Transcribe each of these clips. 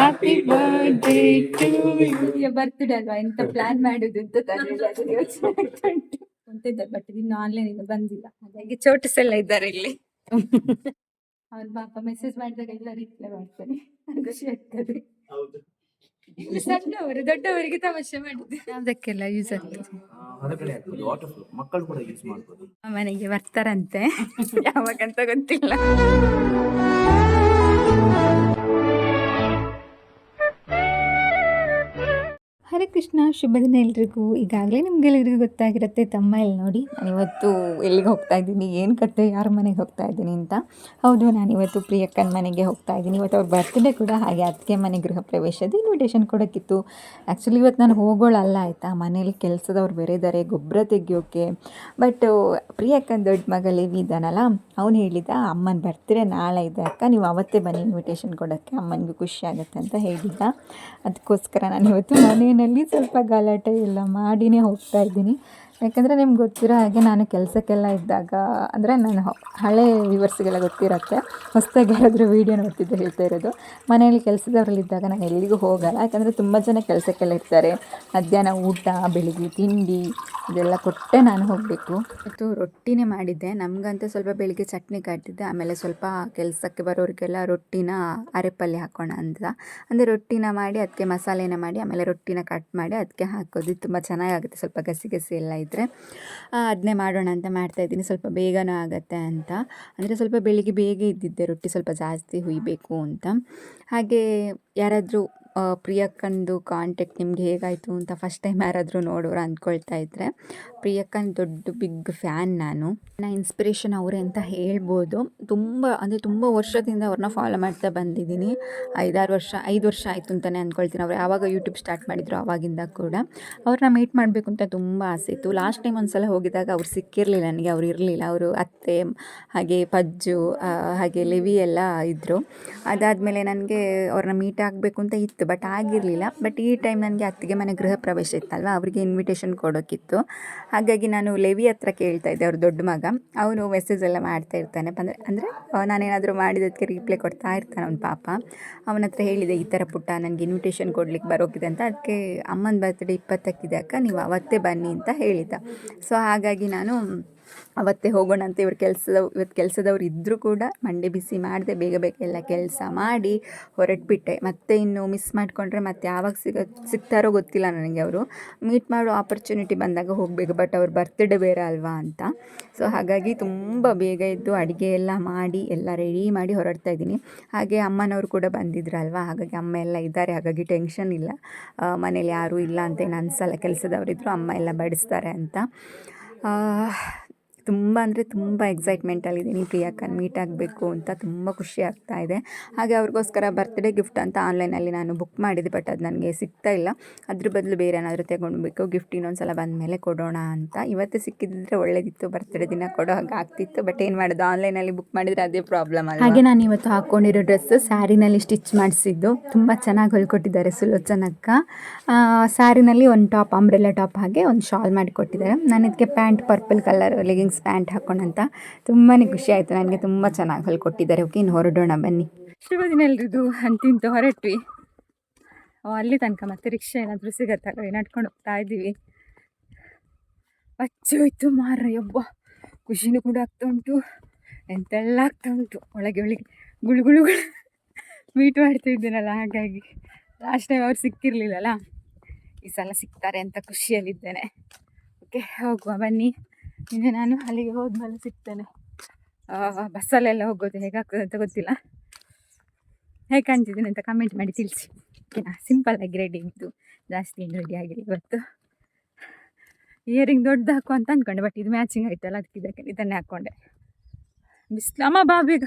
Happy birthday to you birthday ಅಲ್ವಾ? ಎಂತ plan ಮಾಡುದು ಅಂತ ತಲೆಯಲ್ಲಿ ಯೋಚನೆ ಬಟ್ ಇನ್ನು ಆನ್ಲೈನ್ ಇಂದ ಬಂದಿಲ್ಲ. ಹಾಗಾಗಿ ಚೋಟಸ್ ಎಲ್ಲ ಇದ್ದಾರೆ ಇಲ್ಲಿ. ಅವ್ರ ಪಾಪ ಮೆಸೇಜ್ ಮಾಡಿದಾಗ ಎಲ್ಲ ರಿಪ್ಲೈ ಮಾಡ್ತಾರೆ. ಖುಷಿ ಆಗ್ತದೆ. ಸಣ್ಣವರು ದೊಡ್ಡವರಿಗೆ ತಮಾಷೆ ಮಾಡಿದ್ದೆ ಅದಕ್ಕೆಲ್ಲ ಯೂಸ್ ಆಗ್ತದೆ? ಮಕ್ಕಳು ಕೂಡ ಯೂಸ್ ಮಾಡ್ಬೋದು. ಮನೆಗೆ ಬರ್ತಾರಂತೆ. ಯಾವಾಗಂತ ಗೊತ್ತಿಲ್ಲ. ಹರೇ ಕೃಷ್ಣ, ಶುಭ ದಿನ ಎಲ್ರಿಗೂ. ಈಗಾಗಲೇ ನಿಮಗೆಲ್ಲರಿಗೂ ಗೊತ್ತಾಗಿರುತ್ತೆ ತಮ್ಮ ಇಲ್ಲಿ ನೋಡಿ. ನಾನಿವತ್ತು ಎಲ್ಲಿಗೆ ಹೋಗ್ತಾ ಇದ್ದೀನಿ, ಏನು ಕತೆ, ಯಾರ ಮನೆಗೆ ಹೋಗ್ತಾ ಇದ್ದೀನಿ ಅಂತ. ಹೌದು, ನಾನಿವತ್ತು ಪ್ರಿಯಕ್ಕನ ಮನೆಗೆ ಹೋಗ್ತಾ ಇದ್ದೀನಿ. ಇವತ್ತು ಅವ್ರ ಬರ್ತ್ಡೇ ಕೂಡ ಹಾಗೆ ಅದಕ್ಕೆ ಮನೆ ಗೃಹ ಪ್ರವೇಶದ ಇನ್ವಿಟೇಷನ್ ಕೊಡೋಕ್ಕಿತ್ತು ಆ್ಯಕ್ಚುಲಿ ಇವತ್ತು ನಾನು ಹೋಗೋಳಲ್ಲ, ಆಯಿತಾ? ಮನೇಲಿ ಕೆಲಸದವ್ರು ಬೇರೆ ಇದ್ದಾರೆ ಗೊಬ್ಬರ ತೆಗಿಯೋಕ್ಕೆ ಬಟ್ ಪ್ರಿಯಕ್ಕನ ದೊಡ್ಡ ಮಗ ಲೇವಿ ಇದ್ದಾನಲ್ಲ, ಅವ್ನು ಹೇಳಿದ, ಅಮ್ಮನ ಬರ್ತೀರೆ, ನಾಳೆ ಇದೆ ಅಕ್ಕ, ನೀವು ಅವತ್ತೇ ಬನ್ನಿ ಇನ್ವಿಟೇಷನ್ ಕೊಡೋಕ್ಕೆ, ಅಮ್ಮನಿಗೂ ಖುಷಿ ಆಗುತ್ತೆ ಅಂತ ಹೇಳಿದ್ದ. ಅದಕ್ಕೋಸ್ಕರ ನಾನು ಇವತ್ತು ಮನೆಯಲ್ಲಿ ಸ್ವಲ್ಪ ಗಲಾಟೆ ಎಲ್ಲ ಮಾಡಿನೇ ಹೋಗ್ತಾ ಇದ್ದೀನಿ. ಯಾಕಂದರೆ ನಿಮ್ಗೆ ಗೊತ್ತಿರೋ ಹಾಗೆ ನಾನು ಕೆಲಸಕ್ಕೆಲ್ಲ ಇದ್ದಾಗ, ಅಂದರೆ ನಾನು ಹಳೆ ವ್ಯೂವರ್ಸ್ಗೆಲ್ಲ ಗೊತ್ತಿರುತ್ತೆ. ಹೊಸದಾಗಿ ಯಾರಾದರೂ ವೀಡಿಯೋ ನೋಡ್ತಿದ್ದೆ ಹೇಳ್ತಾ ಇರೋದು. ಮನೆಯಲ್ಲಿ ಕೆಲಸದವರಲ್ಲಿದ್ದಾಗ ನಾನು ಎಲ್ಲಿಗೂ ಹೋಗಲ್ಲ. ಯಾಕಂದರೆ ತುಂಬ ಜನ ಕೆಲಸಕ್ಕೆಲ್ಲ ಇರ್ತಾರೆ. ಮಧ್ಯಾಹ್ನ ಊಟ, ಬೆಳಿಗ್ಗೆ ತಿಂಡಿ, ಇದೆಲ್ಲ ಕೊಟ್ಟೆ ನಾನು ಹೋಗಬೇಕು. ಮತ್ತು ರೊಟ್ಟಿನೇ ಮಾಡಿದ್ದೆ. ನಮಗಂತೂ ಸ್ವಲ್ಪ ಬೆಳಿಗ್ಗೆ ಚಟ್ನಿ ಕಟ್ಟಿದ್ದೆ ಆಮೇಲೆ ಸ್ವಲ್ಪ ಕೆಲಸಕ್ಕೆ ಬರೋರಿಗೆಲ್ಲ ರೊಟ್ಟಿನ ಅರೆಪಲ್ಲಿ ಹಾಕೋಣ ಅಂತ ಅಂದರೆ ರೊಟ್ಟಿನ ಮಾಡಿ ಅದಕ್ಕೆ ಮಸಾಲೆನ ಮಾಡಿ, ಆಮೇಲೆ ರೊಟ್ಟಿನ ಕಟ್ ಮಾಡಿ ಅದಕ್ಕೆ ಹಾಕೋದು. ಇದು ತುಂಬ ಚೆನ್ನಾಗಾಗುತ್ತೆ. ಸ್ವಲ್ಪ ಗಸಿ ಗಸಿ ಎಲ್ಲ ಇದ್ದರೆ ಅದನ್ನೇ ಮಾಡೋಣ ಅಂತ ಮಾಡ್ತಾಯಿದ್ದೀನಿ ಸ್ವಲ್ಪ ಬೇಗನೂ ಆಗುತ್ತೆ ಅಂತ. ಅಂದರೆ ಸ್ವಲ್ಪ ಬೆಳಿಗ್ಗೆ ಬೇಗ ಇದ್ದಿದ್ದೆ ರೊಟ್ಟಿ ಸ್ವಲ್ಪ ಜಾಸ್ತಿ ಹುಯ್ಬೇಕು ಅಂತ. ಹಾಗೆ ಯಾರಾದರೂ ಪ್ರಿಯಕ್ಕಂದು ಕಾಂಟ್ಯಾಕ್ಟ್ ನಿಮ್ಗೆ ಹೇಗಾಯಿತು ಅಂತ ಫಸ್ಟ್ ಟೈಮ್ ಯಾರಾದರೂ ನೋಡೋರು ಅಂದ್ಕೊಳ್ತಾ ಇದ್ದರೆ ಪ್ರಿಯಕ್ಕನ ದೊಡ್ಡ ಬಿಗ್ ಫ್ಯಾನ್ ನಾನು. ನನ್ನ ಇನ್ಸ್ಪಿರೇಷನ್ ಅವರೇ ಅಂತ ಹೇಳ್ಬೋದು. ತುಂಬ, ಅಂದರೆ ತುಂಬ ವರ್ಷದಿಂದ ಅವ್ರನ್ನ ಫಾಲೋ ಮಾಡ್ತಾ ಬಂದಿದ್ದೀನಿ. ಐದಾರು ವರ್ಷ, ಐದು ವರ್ಷ ಆಯಿತು ಅಂತಲೇ ಅಂದ್ಕೊಳ್ತೀನಿ ಅವ್ರು. ಯಾವಾಗ ಯೂಟ್ಯೂಬ್ ಸ್ಟಾರ್ಟ್ ಮಾಡಿದ್ರು ಆವಾಗಿಂದ ಕೂಡ. ಅವ್ರನ್ನ ಮೀಟ್ ಮಾಡಬೇಕು ಅಂತ ತುಂಬ ಆಸೆ ಇತ್ತು. ಲಾಸ್ಟ್ ಟೈಮ್ ಒಂದು ಸಲ ಹೋಗಿದ್ದಾಗ ಅವ್ರು ಸಿಕ್ಕಿರಲಿಲ್ಲ ನನಗೆ. ಅವ್ರು ಇರಲಿಲ್ಲ. ಅವರು ಅತ್ತೆ, ಹಾಗೆ ಪಜ್ಜು ಹಾಗೆ ಲೆವಿ ಎಲ್ಲ ಇದ್ದರು ಅದಾದಮೇಲೆ ನನಗೆ ಅವ್ರನ್ನ ಮೀಟ್ ಆಗಬೇಕು ಅಂತ ಇತ್ತು ಬಟ್ ಆಗಿರಲಿಲ್ಲ. ಬಟ್ ಈ ಟೈಮ್ ನನಗೆ ಅತ್ತಿಗೆ ಮನೆ ಗೃಹ ಪ್ರವೇಶ ಇತ್ತಲ್ವ? ಅವರಿಗೆ ಇನ್ವಿಟೇಷನ್ ಕೊಡೋಕ್ಕಿತ್ತು ಹಾಗಾಗಿ ನಾನು ಲೆವಿ ಹತ್ರ ಕೇಳ್ತಾ ಇದ್ದೆ ಅವ್ರ ದೊಡ್ಡ ಮಗ. ಅವನು ಮೆಸೇಜ್ ಎಲ್ಲ ಮಾಡ್ತಾ ಇರ್ತಾನೆ. ಬಂದರೆ, ಅಂದರೆ ನಾನೇನಾದರೂ ಮಾಡಿದ್ದಕ್ಕೆ ರಿಪ್ಲೈ ಕೊಡ್ತಾ ಇರ್ತಾನೆ ಅವ್ನ ಪಾಪ. ಅವನ ಹತ್ರ ಹೇಳಿದೆ, ಈ ಥರ ಪುಟ್ಟ ನನಗೆ ಇನ್ವಿಟೇಷನ್ ಕೊಡ್ಲಿಕ್ಕೆ ಬರೋಕ್ಕಿದೆ ಅಂತ. ಅದಕ್ಕೆ ಅಮ್ಮನ ಬರ್ತ್ಡೇ ಇಪ್ಪತ್ತಕ್ಕಿದೆ ಅಕ್ಕ. ನೀವು ಅವತ್ತೇ ಬನ್ನಿ ಅಂತ ಹೇಳಿದ್ದ. ಸೊ ಹಾಗಾಗಿ ನಾನು ಅವತ್ತೇ ಹೋಗೋಣ ಅಂತ ಇವ್ರ ಕೆಲಸದ ಇವತ್ತು ಕೆಲಸದವ್ರು ಇದ್ದರೂ ಕೂಡ ಮಂಡೆ ಬಿಸಿ ಮಾಡಿದೆ, ಬೇಗ ಬೇಗ ಎಲ್ಲ ಕೆಲಸ ಮಾಡಿ ಹೊರಟ್ಬಿಟ್ಟೆ. ಮತ್ತೆ ಇನ್ನು ಮಿಸ್ ಮಾಡಿಕೊಂಡ್ರೆ ಮತ್ತೆ ಯಾವಾಗ ಸಿಗ, ಸಿಗ್ತಾರೋ ಗೊತ್ತಿಲ್ಲ ನನಗೆ ಅವರು. ಮೀಟ್ ಮಾಡೋ ಆಪರ್ಚುನಿಟಿ ಬಂದಾಗ ಹೋಗಬೇಕು ಬಟ್ ಅವ್ರ ಬರ್ತ್ಡೇ ಬೇರೆ ಅಲ್ವಾ ಅಂತ. ಸೊ ಹಾಗಾಗಿ ತುಂಬ ಬೇಗ ಇದ್ದು ಅಡುಗೆ ಎಲ್ಲ ಮಾಡಿ, ಎಲ್ಲ ರೆಡಿ ಮಾಡಿ ಹೊರಡ್ತಾ ಇದ್ದೀನಿ. ಹಾಗೆ ಅಮ್ಮನವರು ಕೂಡ ಬಂದಿದ್ರಲ್ವಾ ಹಾಗಾಗಿ ಅಮ್ಮ ಎಲ್ಲ ಇದ್ದಾರೆ, ಹಾಗಾಗಿ ಟೆನ್ಷನ್ ಇಲ್ಲ. ಮನೇಲಿ ಯಾರೂ ಇಲ್ಲ ಅಂತ ಏನು ಅನಿಸಲ್ಲ ಕೆಲಸದವರಿದ್ದರು ಅಮ್ಮ ಎಲ್ಲ ಬಡಿಸ್ತಾರೆ ಅಂತ. ತುಂಬ ಅಂದರೆ ತುಂಬ ಎಕ್ಸೈಟ್ಮೆಂಟಲ್ಲಿದ್ದೀನಿ ಪ್ರಿಯಾಕನ್ ಮೀಟ್ ಆಗಬೇಕು ಅಂತ ತುಂಬ ಖುಷಿ ಆಗ್ತಾ ಇದೆ. ಹಾಗೆ ಅವ್ರಿಗೋಸ್ಕರ ಬರ್ತ್ಡೇ ಗಿಫ್ಟ್ ಅಂತ ಆನ್ಲೈನಲ್ಲಿ ನಾನು ಬುಕ್ ಮಾಡಿದ್ದೆ ಬಟ್ ಅದು ನನಗೆ ಸಿಗ್ತಾ ಇಲ್ಲ. ಅದ್ರ ಬದಲು ಬೇರೆ ಏನಾದರೂ ತಗೊಂಡ್ಬೇಕು ಗಿಫ್ಟ್ ಇನ್ನೊಂದು ಸಲ ಬಂದ ಮೇಲೆ ಕೊಡೋಣ ಅಂತ. ಇವತ್ತು ಸಿಕ್ಕಿದ್ರೆ ಒಳ್ಳೇದಿತ್ತು. ಬರ್ತ್ಡೇ ದಿನ ಕೊಡೋ ಹಾಗೆ ಆಗ್ತಿತ್ತು ಬಟ್ ಏನು ಮಾಡೋದು? ಆನ್ಲೈನಲ್ಲಿ ಬುಕ್ ಮಾಡಿದರೆ ಅದೇ ಪ್ರಾಬ್ಲಮ್ ಅಲ್ಲ ಹಾಗೆ ನಾನು ಇವತ್ತು ಹಾಕ್ಕೊಂಡಿರೋ ಡ್ರೆಸ್ಸು ಸ್ಯಾರಿನಲ್ಲಿ ಸ್ಟಿಚ್ ಮಾಡಿಸಿದ್ದು. ತುಂಬ ಚೆನ್ನಾಗಿ ಹೊಲ್ಕೊಟ್ಟಿದ್ದಾರೆ ಸುಲೋಚನಕ್ಕ. ಸ್ಯಾರಿನಲ್ಲಿ ಒಂದು ಟಾಪ್ ಅಂಬ್ರೆಲ್ಲ ಟಾಪ್ ಹಾಗೆ ಒಂದು ಶಾಲ್ ಮಾಡಿಕೊಟ್ಟಿದ್ದಾರೆ. ನಾನು ಇದಕ್ಕೆ pant purple colour leggings pant ಹಾಕ್ಕೊಂಡಂತ ತುಂಬಾ ಖುಷಿ ಆಯಿತು. ನನಗೆ ತುಂಬ ಚೆನ್ನಾಗಿ ಹೊಲ್ಕೊಟ್ಟಿದ್ದಾರೆ ಓಕೆ, ಇನ್ನು ಹೊರಡೋಣ ಬನ್ನಿ. ಶುಭ ದಿನ ಎಲ್ರಿಗೂ ಅಂತಿಂತು ಹೊರಟ್ವಿ. ಅಲ್ಲಿ ತನಕ ಮತ್ತೆ ರಿಕ್ಷಾ ಏನಾದರೂ ಸಿಗತ್ತಲ್ಲ? ನಡ್ಕೊಂಡು ಹೋಗ್ತಾ ಇದ್ದೀವಿ. ಹೋಯ್ತು ಮಾರ ಒಬ್ಬ ಖುಷಿನೂ ಕೂಡ ಆಗ್ತಾ ಉಂಟು. ಎಂತೆಲ್ಲ ಆಗ್ತಾ ಉಂಟು. ಒಳಗೆ ಒಳಗೆ ಗುಳು ಗುಳು ಗುಳು. ಮೀಟ್ ಮಾಡ್ತಾ ಇದ್ದೀನಲ್ಲ, ಹಾಗಾಗಿ ಲಾಸ್ಟ್ ಟೈಮ್ ಅವ್ರು ಸಿಕ್ಕಿರಲಿಲ್ಲಲ್ಲ. ಈ ಸಲ ಸಿಗ್ತಾರೆ ಅಂತ ಖುಷಿಯಲ್ಲಿದ್ದೇನೆ. ಓಕೆ, ಹೋಗುವ ಬನ್ನಿ. ಇನ್ನು ನಾನು ಅಲ್ಲಿಗೆ ಹೋದ್ಮೇಲೆ ಸಿಗ್ತೇನೆ. ಬಸ್ಸಲ್ಲೆಲ್ಲ ಹೋಗೋದು ಹೇಗಾಗ್ತದೆ ಅಂತ ಗೊತ್ತಿಲ್ಲ. ಹೇಗೆ ಕಾಣ್ತಿದ್ದೀನಿ ಅಂತ ಕಮೆಂಟ್ ಮಾಡಿ ತಿಳಿಸಿ. ಓಕೆನಾ ಸಿಂಪಲ್ ಆಗಿ ರೆಡಿ ಇತ್ತು ಜಾಸ್ತಿ ಏನು ರೆಡಿ ಆಗಿಲ್ಲ ಇವತ್ತು. ಇಯರಿಂಗ್ ದೊಡ್ಡದು ಹಾಕು ಅಂತ ಅಂದ್ಕೊಂಡೆ ಬಟ್ ಇದು ಮ್ಯಾಚಿಂಗ್ ಆಯ್ತಲ್ಲ, ಅದಕ್ಕೆ ಇದಕ್ಕೆ ಇದನ್ನೇ ಹಾಕ್ಕೊಂಡೆ ಬಿಸಿಲು, ಅಮ್ಮ ಬಾ ಬೇಗ.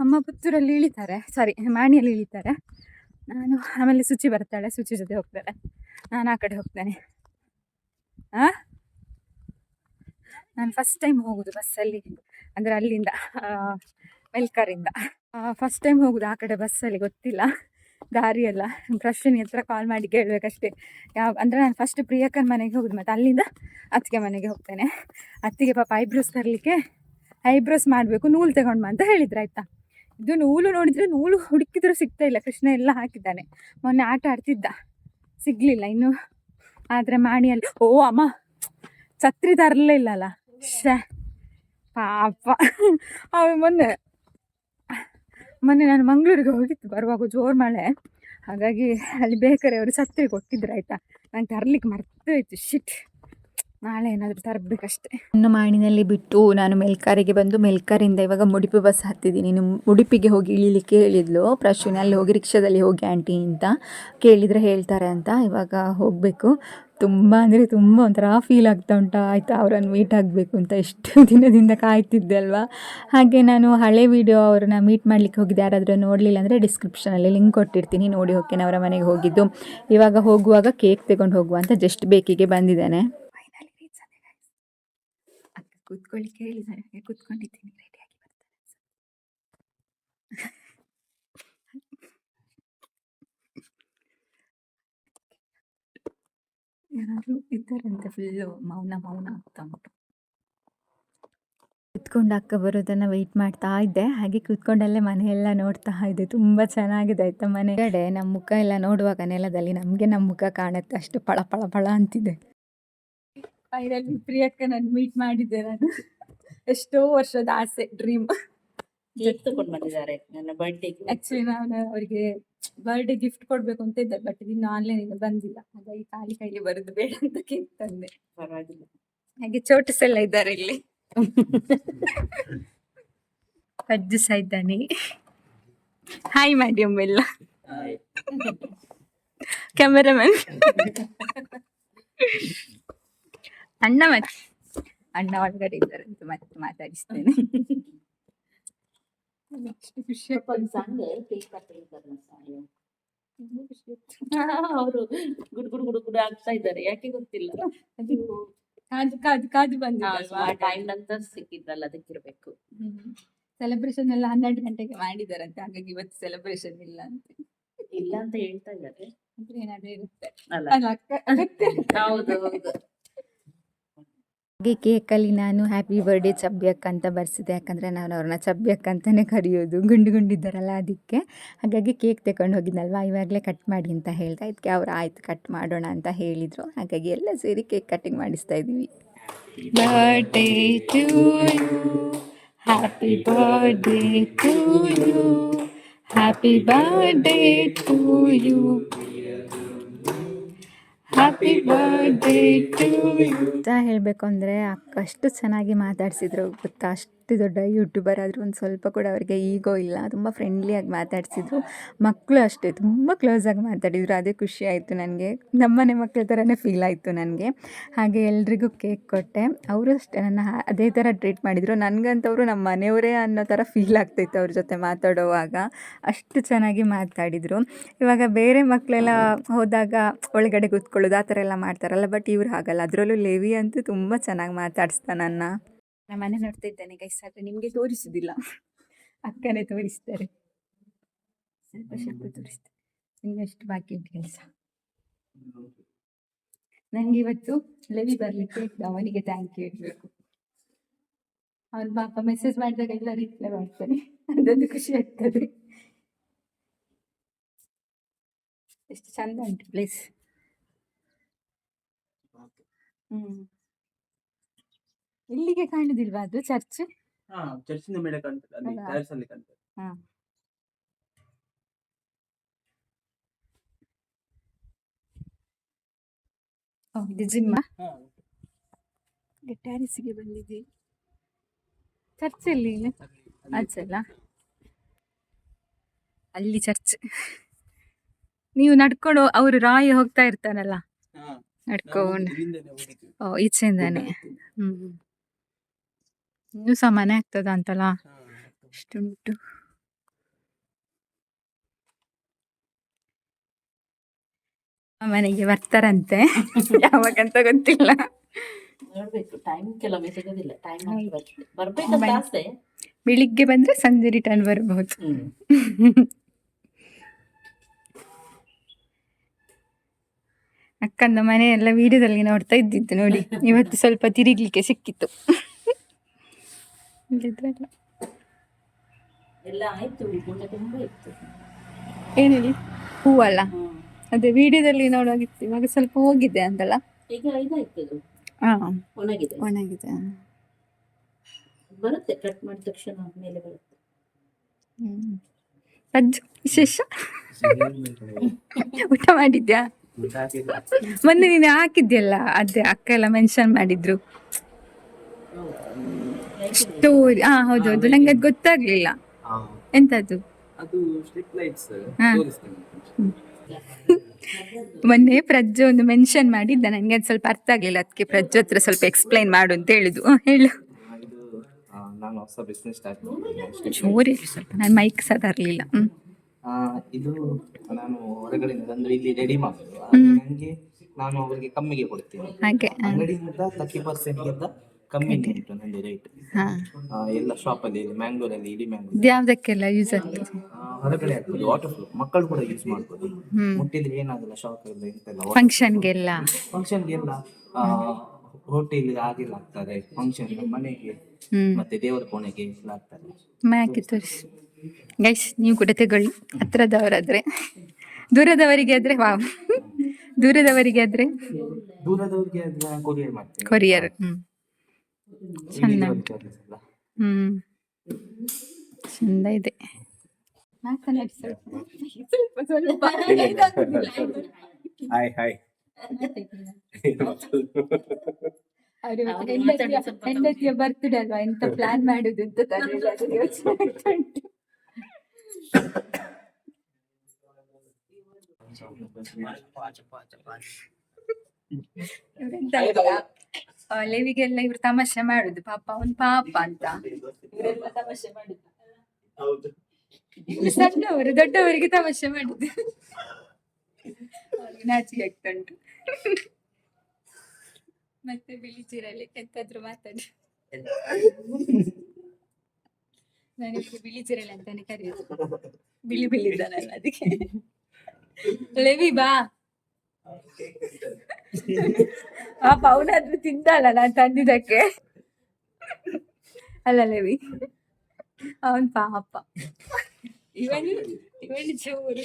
ಅಮ್ಮ ಪುತ್ತೂರಲ್ಲಿ ಇಳಿತಾರೆ. ಸಾರಿ ಮಾಣಿಯಲ್ಲಿ ಇಳಿತಾರೆ. ನಾನು ಆಮೇಲೆ ಶುಚಿ ಬರ್ತಾಳೆ ಶುಚಿ ಜೊತೆ ಹೋಗ್ತಾಳೆ ನಾನು ಆ ಕಡೆ ಹೋಗ್ತೇನೆ. ಆ? ನಾನು ಫಸ್ಟ್ ಟೈಮ್ ಹೋಗೋದು ಬಸ್ಸಲ್ಲಿ ಅಂದರೆ ಅಲ್ಲಿಂದ ಮೆಲ್ಕರಿಂದ ಫಸ್ಟ್ ಟೈಮ್ ಹೋಗೋದು ಆ ಕಡೆ ಬಸ್ಸಲ್ಲಿ ಗೊತ್ತಿಲ್ಲ. ದಾರಿಯೆಲ್ಲ ಪ್ರಶ್ನೆ ಹತ್ರ ಕಾಲ್ ಮಾಡಿ ಕೇಳಬೇಕಷ್ಟೇ. ಯಾವ, ಅಂದರೆ ನಾನು ಫಸ್ಟ್ ಪ್ರಿಯಕರ್ ಮನೆಗೆ ಹೋಗುದು ಮತ್ತು ಅಲ್ಲಿಂದ ಅತ್ತಿಗೆ ಮನೆಗೆ ಹೋಗ್ತೇನೆ. ಅತ್ತಿಗೆ ಪಾಪ ಐಬ್ರೋಸ್ ತರಲಿಕ್ಕೆ ಐಬ್ರೋಸ್ ಮಾಡಬೇಕು, ನೂಲು ತಗೊಂಡು ಅಂತ ಹೇಳಿದ್ರು, ಆಯಿತಾ? ಇದು ನೂಲು ನೋಡಿದರೆ ನೂಲು ಹುಡುಕಿದ್ರು ಸಿಗ್ತಾ ಇಲ್ಲ. ಕೃಷ್ಣ ಎಲ್ಲ ಹಾಕಿದ್ದಾನೆ. ಮೊನ್ನೆ ಆಟ ಆಡ್ತಿದ್ದ. ಸಿಗಲಿಲ್ಲ ಇನ್ನು. ಆದರೆ ಮಾಣಿಯಲ್ಲಿ ಓ, ಅಮ್ಮ! ಛತ್ರಿ ತರಲೇ ಅಲ್ಲ ಶ್ಯಾ ಪಾಪ. ಅವ ಮೊನ್ನೆ ಮೊನ್ನೆ ನಾನು ಮಂಗಳೂರಿಗೆ ಹೋಗಿತ್ತು, ಬರುವಾಗ ಜೋರು ಮಳೆ. ಹಾಗಾಗಿ ಅಲ್ಲಿ ಬೇಕಾರೆ ಅವರು ಸತ್ತಿ ಕೊಟ್ಟಿದ್ರು, ಆಯಿತಾ? ನಂಗೆ ತರ್ಲಿಕ್ಕೆ ಮರ್ತು ಹೋಯ್ತು ಶಿಟ್ ನಾಳೆ ಏನಾದರೂ ತರಬೇಕಷ್ಟೆ. ಇನ್ನು ಮಾಣಿನಲ್ಲಿ ಬಿಟ್ಟು ನಾನು ಮೆಲ್ಕಾರಿಗೆ ಬಂದು ಮೆಲ್ಕಾರಿಂದ ಇವಾಗ ಮುಡಿಪು ಬಸ್ ಹತ್ತಿದ್ದೀನಿ ನಿಮ್ಮ ಉಡುಪಿಗೆ ಹೋಗಿ ಇಳಿಲಿಕ್ಕೆ ಹೇಳಿದ್ಲು. ಪ್ರಶ್ನೆ ಅಲ್ಲಿ ಹೋಗಿ ರಿಕ್ಷಾದಲ್ಲಿ ಹೋಗಿ ಆಂಟಿ ಅಂತ ಕೇಳಿದರೆ ಹೇಳ್ತಾರೆ ಅಂತ ಇವಾಗ ಹೋಗಬೇಕು. ತುಂಬ, ಅಂದರೆ ತುಂಬ ಒಂಥರ ಫೀಲ್ ಆಗ್ತಾ ಉಂಟು. ಆಯಿತಾ, ಅವರನ್ನು ಮೀಟ್ ಆಗಬೇಕು ಅಂತ ಎಷ್ಟು ದಿನದಿಂದ ಕಾಯ್ತಿದ್ದೆ ಅಲ್ವಾ? ಹಾಗೆ ನಾನು ಹಳೆ ವೀಡಿಯೋ ಅವ್ರನ್ನ ಮೀಟ್ ಮಾಡಲಿಕ್ಕೆ ಹೋಗಿದ್ದೆ. ಯಾರಾದರೂ ನೋಡಲಿಲ್ಲ ಅಂದರೆ ಡಿಸ್ಕ್ರಿಪ್ಷನಲ್ಲಿ ಲಿಂಕ್ ಕೊಟ್ಟಿರ್ತೀನಿ. ನೋಡಿ ಹೋಗ್ತೇನೆ ಅವರ ಮನೆಗೆ ಹೋಗಿದ್ದು. ಇವಾಗ ಹೋಗುವಾಗ ಕೇಕ್ ತಗೊಂಡು ಹೋಗುವ ಅಂತ ಜಸ್ಟ್ ಬೇಕಿಗೆ ಬಂದಿದ್ದಾನೆ. ಕೂತ್ಕೊಳ್ಳಿ ಕೂತ್ಕೊಳ್ಳಿಕ್ಕೆ ಹೇಳಿದ್ದಾರೆ ಕೂತ್ಕೊಂಡಿದ್ದೀನಿ ರೆಡಿಯಾಗಿ ಬರ್ತಾರೆ ಯಾರಾದರೂ ಇದ್ದಾರಂತೆ ಫುಲ್ಲು ಮೌನ ಮೌನ ಆಗ್ತಾ ಉಂಟು. ಕೂತ್ಕೊಂಡು ಅಕ್ಕ ಬರೋದನ್ನು ವೆಯ್ಟ್ ಮಾಡ್ತಾ ಇದ್ದೆ. ಹಾಗೆ ಕೂತ್ಕೊಂಡಲ್ಲೇ ಮನೆಯೆಲ್ಲ ನೋಡ್ತಾ ಇದ್ದೆ. ತುಂಬ ಚೆನ್ನಾಗಿದೆ ಆಯ್ತಾ ಮನೆ. ಕಡೆ ನಮ್ಮ ಮುಖ ಎಲ್ಲ ನೋಡುವಾಗ ನೆಲದಲ್ಲಿ ನಮಗೆ ನಮ್ಮ ಮುಖ ಕಾಣುತ್ತೆ. ಅಷ್ಟು ಪಳ ಪಳ ಪಳ ಅಂತಿದೆ. ಫೈನಲಿ ಪ್ರಿಯಕ್ಕ ನಾನು ಮೀಟ್ ಮಾಡಿದ್ದೆ ನಾನು. ಎಷ್ಟೋ ವರ್ಷದ ಆಸೆ ಡ್ರೀಮ್ ಕೇಕ್ ತಗೊಂಡ್ ಬಂದಿದ್ದಾರೆ. ನನ್ನ ಬರ್ಡೇ ಆಕ್ಚುಲಿ ನಾನು ಅವರಿಗೆ ಬರ್ಡೇ ಗಿಫ್ಟ್ ಕೊಡ್ಬೇಕು ಅಂತ ಇದ್ದೆ ಬಟ್ ಇನ್ನು ಆನ್ಲೈನ್ ಇಂದ ಬಂದಿಲ್ಲ. ಹಾಗಾಗಿ ಖಾಲಿ ಕೈಲಿ ಬರುದು ಬೇಡ ಅಂತ ಕೇಕ್ ತಂದೆ ಪರವಾಗಿಲ್ಲ. ಹಾಗೆ ಚೋಟಸ್ ಎಲ್ಲ ಇದ್ದಾರೆ ಇಲ್ಲಿ. ಅಜ್ಜು ಸಹ ಇದ್ದಾನೆ ಹಾಯ್ ಮಾಡಿ ಒಮ್ಮೆಲ್ಲ ಕ್ಯಾಮರಾಮನ್ ಅಣ್ಣ ಮತ್ತೆ ಅಣ್ಣ ಒಳಗಡೆ ಇದ್ದಾರೆ ಅಂತ ಮತ್ತೆ ಮಾತಾಡಿಸ್ತೇನೆ ಎಷ್ಟು ಖುಷಿ ಒಂದು ಸಂಘ ಕೇಕ್ ಕಟ್ಟಿರ್ತಾರೆ ಅವರು ಗುಡ್ ಗುಡ್ ಗುಡ್ ಗುಡ್ ಆಗ್ತಾ ಇದ್ದಾರೆ ಯಾಕೆ ಗೊತ್ತಿಲ್ಲ. ಅದು ಕಾದು ಕಾದು ಕಾದು ಬಂದ ಟೈಮ್ ನಂತರ ಸಿಕ್ಕಿದ್ರಲ್ಲ ಅದಕ್ಕಿರ್ಬೇಕು. ಸೆಲೆಬ್ರೇಷನ್ ಎಲ್ಲ ಹನ್ನೆರಡು ಗಂಟೆಗೆ ಮಾಡಿದಾರಂತೆ ಹಾಗಾಗಿ ಇವತ್ತು ಸೆಲೆಬ್ರೇಷನ್ ಇಲ್ಲ ಅಂತ. ಇಲ್ಲ ಅಂತ ಹೇಳ್ತಾ ಇದ್ದಾರೆ. ಅಂದ್ರೆ ಏನಾದ್ರು ಇರುತ್ತೆ. ಹೌದು ಹೌದು. ಹಾಗೆ ಕೇಕಲ್ಲಿ ನಾನು ಹ್ಯಾಪಿ ಬರ್ಡೇ ಚಬ್ಬಿಯಕ್ಕ ಅಂತ ಬರ್ಸಿದೆ. ಯಾಕಂದರೆ ನಾನು ಅವ್ರನ್ನ ಚಬ್ಬಿಯಕ್ಕ ಅಂತಲೇ ಕರೆಯೋದು. ಗುಂಡು ಗುಂಡಿದ್ದಾರಲ್ಲ ಅದಕ್ಕೆ. ಹಾಗಾಗಿ ಕೇಕ್ ತಗೊಂಡು ಹೋಗಿದ್ನಲ್ವಾ? ಇವಾಗಲೇ ಕಟ್ ಮಾಡಿ ಅಂತ ಹೇಳ್ತಾ ಇದಕ್ಕೆ ಅವ್ರು ಆಯ್ತು ಕಟ್ ಮಾಡೋಣ ಅಂತ ಹೇಳಿದರು. ಹಾಗಾಗಿ ಎಲ್ಲ ಸೇರಿ ಕೇಕ್ ಕಟ್ಟಿಂಗ್ ಮಾಡಿಸ್ತಾ ಇದ್ದೀವಿ. Birthday to happy birthday to you happy birthday to you ಹೇಳಬೇಕು ಅಂದರೆ ಅಷ್ಟು ಚೆನ್ನಾಗಿ ಮಾತಾಡಿಸಿದ್ರು ಗೊತ್ತಾ? ಅಷ್ಟು ದೊಡ್ಡ ಯೂಟ್ಯೂಬರ್ ಆದರೂ ಒಂದು ಸ್ವಲ್ಪ ಕೂಡ ಅವರಿಗೆ ಈಗೋ ಇಲ್ಲ. ತುಂಬ ಫ್ರೆಂಡ್ಲಿಯಾಗಿ ಮಾತಾಡಿಸಿದ್ರು. ಮಕ್ಕಳು ಅಷ್ಟೇ, ತುಂಬ ಕ್ಲೋಸಾಗಿ ಮಾತಾಡಿದರು. ಅದೇ ಖುಷಿ ಆಯಿತು ನನಗೆ. ನಮ್ಮನೆ ಮಕ್ಕಳ ಥರನೇ ಫೀಲ್ ಆಯಿತು ನನಗೆ. ಹಾಗೆ ಎಲ್ರಿಗೂ ಕೇಕ್ ಕೊಟ್ಟೆ. ಅವರು ಅಷ್ಟೇ, ನನ್ನ ಅದೇ ಥರ ಟ್ರೀಟ್ ಮಾಡಿದರು. ನನಗಂತವರು ನಮ್ಮ ಮನೆಯವರೇ ಅನ್ನೋ ಥರ ಫೀಲ್ ಆಗ್ತಾಯಿತ್ತು ಅವ್ರ ಜೊತೆ ಮಾತಾಡೋವಾಗ. ಅಷ್ಟು ಚೆನ್ನಾಗಿ ಮಾತಾಡಿದರು. ಇವಾಗ ಬೇರೆ ಮಕ್ಕಳೆಲ್ಲ ಹೋದಾಗ ಒಳಗಡೆ ಕೂತ್ಕೊಳ್ಳೋದು, ಆ ಥರ ಎಲ್ಲ ಮಾಡ್ತಾರಲ್ಲ ಬಟ್ ಇವ್ರು ಹಾಗಲ್ಲ. ಅದರಲ್ಲೂ ಲೇವಿ ಅಂತೂ ತುಂಬ ಚೆನ್ನಾಗಿ ಮಾತಾಡಿಸ್ತಾ ನನ್ನ ನಮ್ಮ ಮನೆ ನೋಡ್ತಾ ಇದ್ದೇನೆ ಗೈಸ್ ಆದರೆ ನಿಮಗೆ ತೋರಿಸುವುದಿಲ್ಲ ಅಕ್ಕನೇ ತೋರಿಸ್ತಾರೆ. ಸ್ವಲ್ಪ ಸ್ವಲ್ಪ ತೋರಿಸ್ತಾರೆ ಇನ್ನಷ್ಟು ಬಾಕಿ ಉಂಟು ಕೆಲಸ. ನನಗೆ ಇವತ್ತು ಲೆವಿ ಬರಲಿಕ್ಕೆ ಅವನಿಗೆ ಥ್ಯಾಂಕ್ ಯು ಹೇಳಬೇಕು. ಅವನು ಪಾಪ ಮೆಸೇಜ್ ಮಾಡಿದಾಗ ಎಲ್ಲ ರಿಪ್ಲೈ ಮಾಡ್ತಾನೆ. ಅದೊಂದು ಖುಷಿ ಆಗ್ತದೆ. ಎಷ್ಟು ಚಂದ ಉಂಟು ಪ್ಲೇಸ್ ಹ್ಮ್. ಇಲ್ಲಿಗೆ ಕಾಣುದಿಲ್ವಾ ಅದು ಚರ್ಚ್? ಹಾ ಚರ್ಚಿನ ಮೇಲೆ ಕಾಣ್ತದೆ ಅಲ್ಲಿ ಅಲ್ಲ. ಟೈರ್ಸ್ ಅಲ್ಲಿ ಕಾಣ್ತದೆ. ಹಾ. ಓ ಇದು ಜಿಮ್ಮ ಟ್ಯಾರಿಸಿಗೆ ಬಂದಿದ್ದೀವಿ. ಚರ್ಚ್ ಎಲ್ಲಿ ಆಚೆಲ್ಲ ಅಲ್ಲಿ ಚರ್ಚ್. ನೀವು ನಡ್ಕೊಂಡು ಅವರು ರಾಯಿ ಹೋಗ್ತಾ ಇರ್ತಾರಲ್ಲ? ನಡ್ಕೊಂಡು. ಓ ಈಚೆಯಿಂದಾನೆ. ಹ್ಮ್. ಇನ್ನೂ ಸಮಾನ ಮನೆ ಆಗ್ತದ ಅಂತಲ್ಲ? ಇಷ್ಟುಂಟು. ಅಷ್ಟುಂಟು ಮನೆಗೆ ಬರ್ತಾರಂತೆ. ಯಾವಾಗಂತ ಗೊತ್ತಿಲ್ಲ. ನೋಡ್ಬೇಕು ಟೈಮ್ ಕೆಲವೊಮ್ಮೆ ಸಿಗೋದಿಲ್ಲ. ಟೈಮ್ ಆಗಿ ಬರ್ತದೆ ಬರ್ಬೇಕಂತ ಆಸೆ. ಬೆಳಿಗ್ಗೆ ಬಂದ್ರೆ ಸಂಜೆ ರಿಟರ್ನ್ ಬರಬಹುದು ಅಕ್ಕಂದ ಮನೆ ಎಲ್ಲ ವಿಡಿಯೋದಲ್ಲಿ ನೋಡ್ತಾ ಇದ್ದಿದ್ದು ನೋಡಿ. ಇವತ್ತು ಸ್ವಲ್ಪ ತಿರುಗ್ಲಿಕ್ಕೆ ಸಿಕ್ಕಿತ್ತು. ಇಲ್ಲಿದ್ರಲ್ಲ. ಎಲ್ಲ ಆಯ್ತು ಗುಂಡ ತುಂಬಾ ಇತ್ತು. ಏನು ಹೇಳಿ? ಹೂವಲ್ಲ? ಅದೇ ವಿಡಿಯೋದಲ್ಲಿ ನೋಡೋಗಿತ್ತು ಇವಾಗ ಸ್ವಲ್ಪ ಹೋಗಿದೆ ಅಂತಲ್ಲ? ಈಗ ಇದಾಯ್ತು ಅದು ಹಾಂ. ಒಣಗಿದೆ. ಒಣಗಿದೆ ಬರುತ್ತೆ ಕಟ್ ಮಾಡಿದ ತಕ್ಷಣ ಮೇಲೆ ಬರುತ್ತೆ. ಹ್ಮ್. ವಿಶೇಷ? ಊಟ ಮಾಡಿದ್ಯಾ? ಮೊನ್ನೆ ನೀನು ಹಾಕಿದ್ಯಲ್ಲ ಅದೇ ಅಕ್ಕ ಎಲ್ಲ ಮೆನ್ಷನ್ ಮಾಡಿದ್ರು. ಸ್ಟೋರಿ ಹಾ ಹೌದು ಹೌದು. ನಂಗೆ ಅದು ಗೊತ್ತಾಗ್ಲಿಲ್ಲ. ಎಂತದ್ದು ಅದು ಸ್ಟ್ರಿಪ್ ಲೈಟ್ಸ್. ಮೊನ್ನೆ ಪ್ರಜ್ಜು ಒಂದು ಮೆನ್ಷನ್ ಮಾಡಿದ್ದ. ನನಗೆ ಅದು ಸ್ವಲ್ಪ ಅರ್ಥ ಆಗಲಿಲ್ಲ. ಅದಕ್ಕೆ ಪ್ರಜ್ಜು ಹತ್ರ ಸ್ವಲ್ಪ ಎಕ್ಸ್ಪ್ಲೈನ್ ಮಾಡು ಅಂತ ಹೇಳಿದ್ದು. ಹೇಳು. ನಾನು ಹೊಸ ಬಿಸ್ನೆಸ್ ಸ್ಟಾರ್ಟ್ ಜೋರಿ ಸ್ವಲ್ಪ. ನಾನು ಮೈಕ್ ಸಹ ತರಲಿಲ್ಲ. ಇದು ನಾನು ಹೊರಗಡೆ ತಂದು ಇಲ್ಲಿ ರೆಡಿ ಮಾಡೋದು ಆದ್ರೆ ನಾನು ಅವರಿಗೆ ಕಮ್ಮಿಗೆ ಕೊಡ್ತೀನಿ. ಹಾಗೆ. ಅಂಗಡಿಯಿಂದ ತರ್ಟಿ ಪರ್ಸೆಂಟ್ಗಿಂತ ಕಮ್ಮಿ ಉಂಟು ನಂದು ರೇಟ್ ಹಾ. ಎಲ್ಲ ಶಾಪಲ್ಲಿ ಮ್ಯಾಂಗ್ಳೂರಲ್ಲಿ ಇಡೀ ಮ್ಯಾಂಗ್ಳೂರ್ ಯಾವ್ದಕ್ಕೆಲ್ಲ ಯೂಸ್ ಆಗ್ತದೆ? ಹೊರಗಡೆ ಆಗ್ತದೆ ವಾಟರ್ ಪ್ರೂಫ್ ಮಕ್ಕಳು ಕೂಡ ಯೂಸ್ ಮಾಡ್ಬೋದು. ಮುಟ್ಟಿದ್ರೆ ಏನಾಗಲ್ಲ ಶಾಕ್ ಇಲ್ಲ ಎಂತೆಲ್ಲ ಫಂಕ್ಷನ್ಗೆಲ್ಲ ಫಂಕ್ಷನ್ಗೆಲ್ಲ ಹೋಟೆಲ್ ಹಾಗೆಲ್ಲ ಆಗ್ತಾರೆ ಫಂಕ್ಷನ್ ಮನೆಗೆ ಮತ್ತೆ ದೇವರ ಕೋಣೆಗೆ ಎಲ್ಲ ಮ್ಯಾಕೆ ತೋರಿಸಿ. ಗೈಸ್ ನೀವು ಕೂಡ ತಗೊಳ್ಳಿ. ಹತ್ರದವರಾದ್ರೆ. ದೂರದವರಿಗೆ ಆದ್ರೆ ವಾವ್ ದೂರದವರಿಗೆ ಆದ್ರೆ ದೂರದವರಿಗೆ ಕೊರಿಯರ್ ಮಾಡ್ತೀನಿ. ಕೊರಿಯರ್ ಹ್ಮ್. ಚಂದ. ಹ್ಮ್. ಚಂದ ಇದೆ. ಹಾಯ್ ಹಾಯ್ ಹೆಂಡತಿಯ ಬರ್ತ್ಡೇ ಅಲ್ವಾ? ಎಂತ ಪ್ಲಾನ್ ಮಾಡುದು ಅಂತ ಯೋಚನೆ ಲೆವಿಗೆಲ್ಲ ಇವ್ರು ತಮಾಷೆ ಮಾಡುದು. ಪಾಪ ಅವನ್ ಪಾಪ ಅಂತ. ಇವರೆಲ್ಲ ತಮಾಷೆ ಮಾಡುದು. ಇವ್ರು ಸಣ್ಣವರು ದೊಡ್ಡವರಿಗೆ ತಮಾಷೆ ಮಾಡುದು. ಅವ್ರಿಗೆ ಆಗ್ತಾ ಉಂಟು ಮತ್ತೆ ಬಿಳಿ ಚೀರಲ್ಲಿ ಎಂತಾದ್ರು ಮಾತಾಡಿ. ನನಗೆ ಬಿಳಿ ಚೀರಲ್ಲಿ ಅಂತಾನೆ ಕರೆಯೋದು. ಬಿಳಿ ಬಿಳಿ ಇದ್ದಾನಲ್ಲ ಅದಕ್ಕೆ. ಲೆವಿ ಬಾ. ಪಾಪ ಅವನಾದ್ರೂ ತಿಂದಲ್ಲ ನಾನು ತಂದಿದ್ದಕ್ಕೆ. ಅಲ್ಲ ಲೆವಿ. ಅವನ್ ಪಾಪ. ಇವನು ಇವನು ಚೂರು